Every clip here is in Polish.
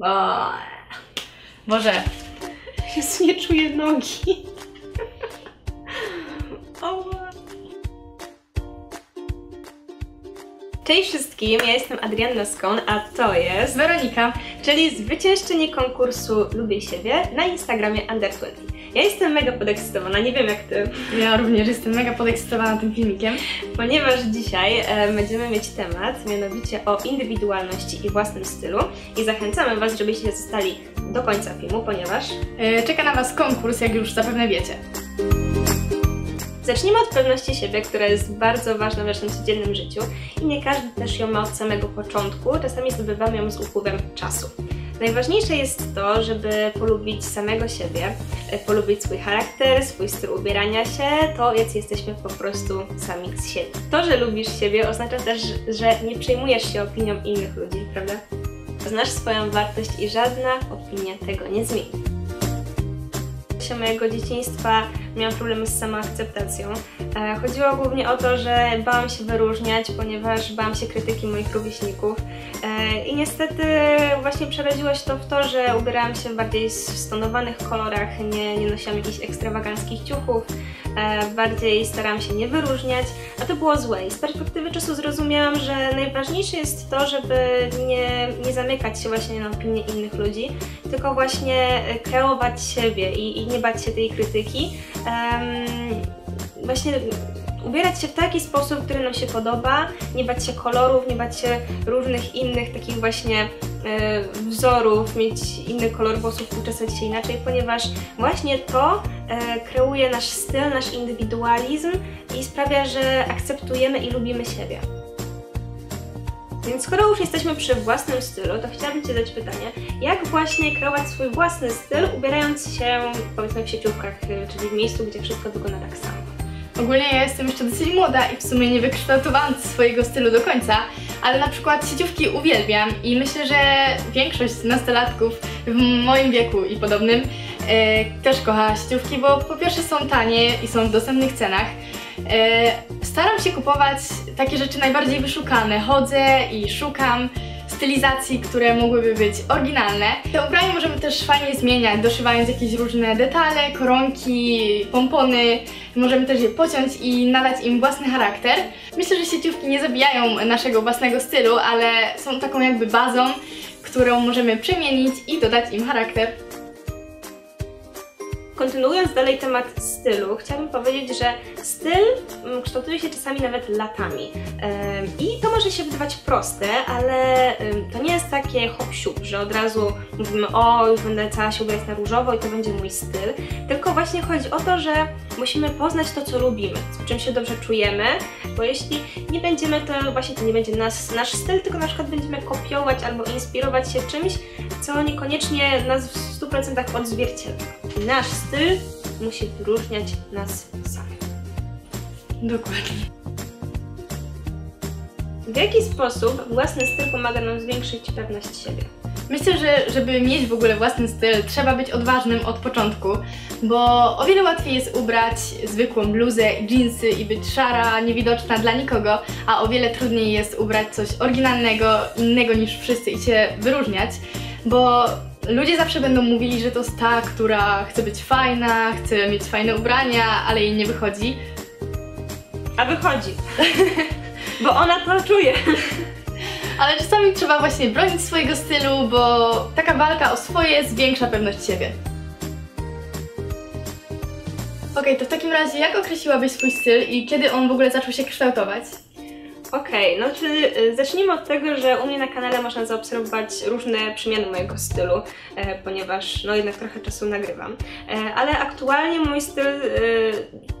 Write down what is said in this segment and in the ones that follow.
O, Boże, Jezu, nie czuję nogi. Cześć wszystkim, ja jestem Adrianna Skon, a to jest, Weronika. czyli zwyciężczyni konkursu Lubię Siebie na Instagramie Under20. Ja jestem mega podekscytowana, nie wiem jak ty, Ja również jestem mega podekscytowana tym filmikiem. ponieważ dzisiaj e, będziemy mieć temat, mianowicie o indywidualności i własnym stylu i zachęcamy Was, żebyście zostali do końca filmu, ponieważ E, Czeka na Was konkurs, jak już zapewne wiecie. Zacznijmy od pewności siebie, która jest bardzo ważna w naszym codziennym życiu i nie każdy też ją ma od samego początku, czasami zdobywamy ją z upływem czasu. Najważniejsze jest to, żeby polubić samego siebie, e, polubić swój charakter, swój styl ubierania się, to jacy jesteśmy po prostu sami z siebie. To, że lubisz siebie oznacza też, że nie przejmujesz się opinią innych ludzi, prawda? Znasz swoją wartość i żadna opinia tego nie zmieni czasie mojego dzieciństwa miałam problemy z samoakceptacją. E, Chodziło głównie o to, że bałam się wyróżniać, ponieważ bałam się krytyki moich rówieśników. E, I niestety właśnie przerodziło się to w to, że ubierałam się w bardziej stonowanych kolorach, nie, nie nosiłam jakichś ekstrawaganckich ciuchów, e, bardziej starałam się nie wyróżniać, a to było złe. I z perspektywy czasu zrozumiałam, że najważniejsze jest to, żeby nie, nie zamykać się właśnie na opinie innych ludzi, tylko właśnie e, kreować siebie i, i nie bać się tej krytyki. Em, właśnie ubierać się w taki sposób, który nam się podoba, nie bać się kolorów, nie bać się różnych innych takich właśnie e, wzorów, mieć inny kolor włosów, uczesać się inaczej, ponieważ właśnie to e, kreuje nasz styl, nasz indywidualizm i sprawia, że akceptujemy i lubimy siebie. Więc skoro już jesteśmy przy własnym stylu, to chciałabym Ci zadać pytanie, jak właśnie kreować swój własny styl, ubierając się powiedzmy w sieciówkach, y, czyli w miejscu, gdzie wszystko wygląda tak samo? Ogólnie ja jestem jeszcze dosyć młoda i w sumie nie wykształtowałam swojego stylu do końca, ale na przykład sieciówki uwielbiam i myślę, że większość nastolatków w moim wieku i podobnym e, też kocha sieciówki, bo po pierwsze są tanie i są w dostępnych cenach. E, staram się kupować takie rzeczy najbardziej wyszukane. Chodzę i szukam stylizacji, które mogłyby być oryginalne. Te ubrania możemy też fajnie zmieniać, doszywając jakieś różne detale, koronki, pompony. Możemy też je pociąć i nadać im własny charakter. Myślę, że sieciówki nie zabijają naszego własnego stylu, ale są taką jakby bazą, którą możemy przemienić i dodać im charakter. Kontynuując dalej temat stylu, chciałabym powiedzieć, że styl mm, kształtuje się czasami nawet latami. I to może się wydawać proste, ale to nie jest takie hop że od razu mówimy, o, już będę cała się ubierać na różowo i to będzie mój styl. Tylko właśnie chodzi o to, że musimy poznać to, co lubimy, z czym się dobrze czujemy, bo jeśli nie będziemy, to właśnie to nie będzie nas, nasz styl, tylko na przykład będziemy kopiować albo inspirować się czymś, co niekoniecznie nas w 100% odzwierciedla. Nasz styl musi wyróżniać nas samych. Dokładnie. W jaki sposób własny styl pomaga nam zwiększyć pewność siebie? Myślę, że żeby mieć w ogóle własny styl, trzeba być odważnym od początku, bo o wiele łatwiej jest ubrać zwykłą bluzę i dżinsy i być szara, niewidoczna dla nikogo, a o wiele trudniej jest ubrać coś oryginalnego, innego niż wszyscy i się wyróżniać, bo ludzie zawsze będą mówili, że to jest ta, która chce być fajna, chce mieć fajne ubrania, ale jej nie wychodzi. A wychodzi. Bo ona to czuje. Ale czasami trzeba właśnie bronić swojego stylu, bo taka walka o swoje zwiększa pewność siebie. Okej, to w takim razie jak określiłabyś swój styl i kiedy on w ogóle zaczął się kształtować? Okej, no czy zacznijmy od tego, że u mnie na kanale można zaobserwować różne przemiany mojego stylu, e, ponieważ no jednak trochę czasu nagrywam. E, ale aktualnie mój styl, y,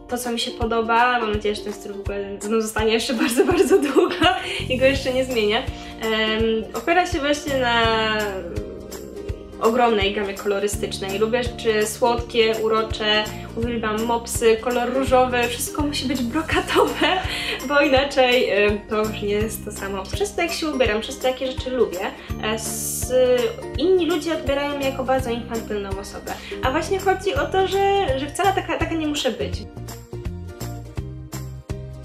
to co mi się podoba, mam nadzieję, że ten styl w ogóle ze mną zostanie jeszcze bardzo, bardzo długo i go jeszcze nie zmienię, opiera się właśnie na ogromnej gamie kolorystycznej. Lubię rzeczy słodkie, urocze, uwielbiam mopsy, kolor różowy, wszystko musi być brokatowe, bo inaczej y, to już nie jest to samo. Przez to jak się ubieram, przez to jakie rzeczy lubię, e, s, inni ludzie odbierają mnie jako bardzo infantylną osobę. A właśnie chodzi o to, że, że wcale taka, taka nie muszę być.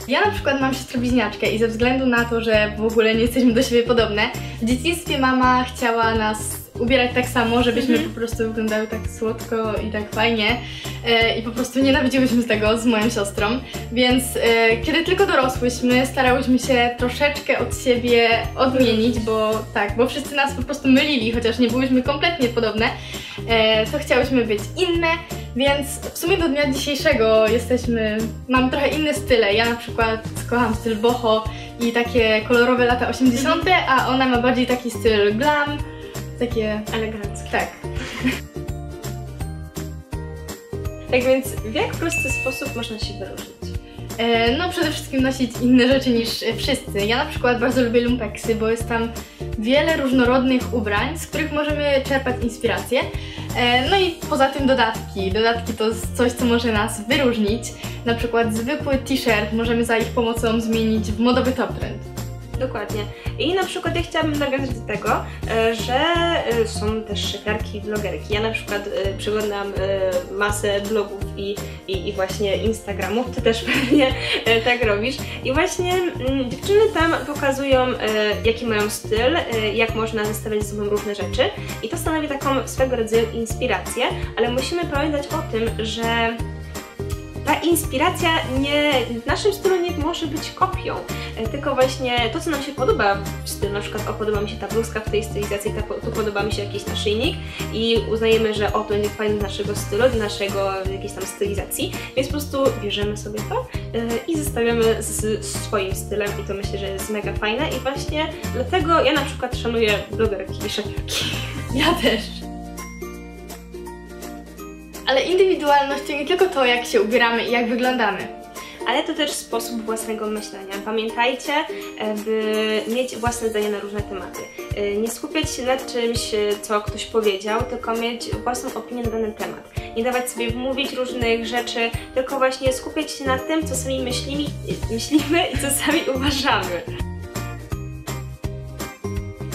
Ja na przykład mam siostrę bliźniaczkę i ze względu na to, że w ogóle nie jesteśmy do siebie podobne, w dzieciństwie mama chciała nas ubierać tak samo, żebyśmy Mhm. po prostu wyglądały tak słodko i tak fajnie. E, I po prostu nienawidziłyśmy tego z moją siostrą. Więc e, kiedy tylko dorosłyśmy, starałyśmy się troszeczkę od siebie odmienić, bo tak, bo wszyscy nas po prostu mylili, chociaż nie byłyśmy kompletnie podobne. E, to chciałyśmy być inne, więc w sumie do dnia dzisiejszego jesteśmy, mam trochę inne style. Ja na przykład kocham styl boho i takie kolorowe lata 80., a ona ma bardziej taki styl glam, takie, Elegancko. tak. Tak więc w jak prosty sposób można się wyróżnić? E, No przede wszystkim nosić inne rzeczy niż wszyscy. Ja na przykład bardzo lubię lumpeksy, bo jest tam wiele różnorodnych ubrań, z których możemy czerpać inspirację. E, No i poza tym dodatki. Dodatki to coś, co może nas wyróżnić. Na przykład zwykły t-shirt możemy za ich pomocą zmienić w modowy top trend. Dokładnie. I na przykład ja chciałabym nawiązać do tego, e, że e, są też szykarki, vlogerki. Ja na przykład e, przeglądam masę blogów i, i, i właśnie Instagramów, ty też pewnie tak robisz. I właśnie mm, dziewczyny tam pokazują, jaki mają styl, jak można zestawiać ze sobą różne rzeczy. I to stanowi taką swego rodzaju inspirację, ale musimy pamiętać o tym, że ta inspiracja nie, w naszym stylu nie może być kopią, e, tylko właśnie to, co nam się podoba w stylu, na przykład o, podoba mi się ta bluzka w tej stylizacji, ta, tu podoba mi się jakiś naszyjnik i uznajemy, że o, to będzie fajny do naszego stylu, do naszego jakiejś tam stylizacji, więc po prostu bierzemy sobie to e, i zestawiamy z swoim stylem i to myślę, że jest mega fajne i właśnie dlatego ja na przykład szanuję blogerki i szafiarki. Ja też. Ale indywidualność to nie tylko to, jak się ubieramy i jak wyglądamy. ale to też sposób własnego myślenia. Pamiętajcie, by mieć własne zdanie na różne tematy. E, Nie skupiać się na czymś, e, co ktoś powiedział, tylko mieć własną opinię na dany temat. Nie dawać sobie wmówić różnych rzeczy, tylko właśnie skupiać się na tym, co sami myślimy, myślimy i co sami uważamy.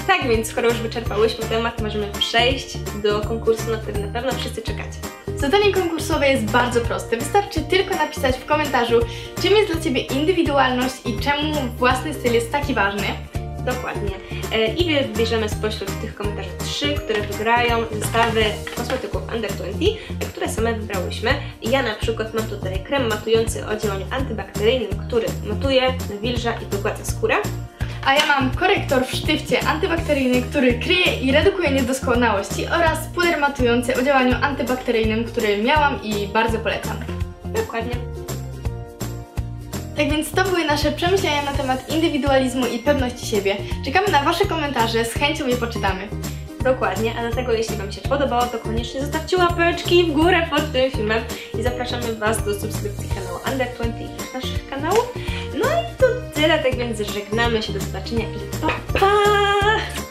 Tak więc, skoro już wyczerpałyśmy temat, możemy przejść do konkursu, na który na pewno wszyscy czekacie. Zadanie konkursowe jest bardzo proste. Wystarczy tylko napisać w komentarzu, czym jest dla Ciebie indywidualność i czemu własny styl jest taki ważny. Dokładnie. E, I wybierzemy spośród tych komentarzy trzy, które wygrają zestawy kosmetyków Under 20, które same wybrałyśmy. Ja na przykład mam tutaj krem matujący o działaniu antybakteryjnym, który matuje, nawilża i wygładza skórę. A ja mam korektor w sztywcie antybakteryjny, który kryje i redukuje niedoskonałości oraz puder matujący o działaniu antybakteryjnym, który miałam i bardzo polecam. Dokładnie. Tak więc to były nasze przemyślenia na temat indywidualizmu i pewności siebie. Czekamy na Wasze komentarze, z chęcią je poczytamy. Dokładnie, a dlatego jeśli Wam się podobało, to koniecznie zostawcie łapeczki w górę pod tym filmem i zapraszamy Was do subskrypcji kanału Under 20 i naszych kanałów. No i to tyle, tak więc żegnamy się, do zobaczenia i pa, pa!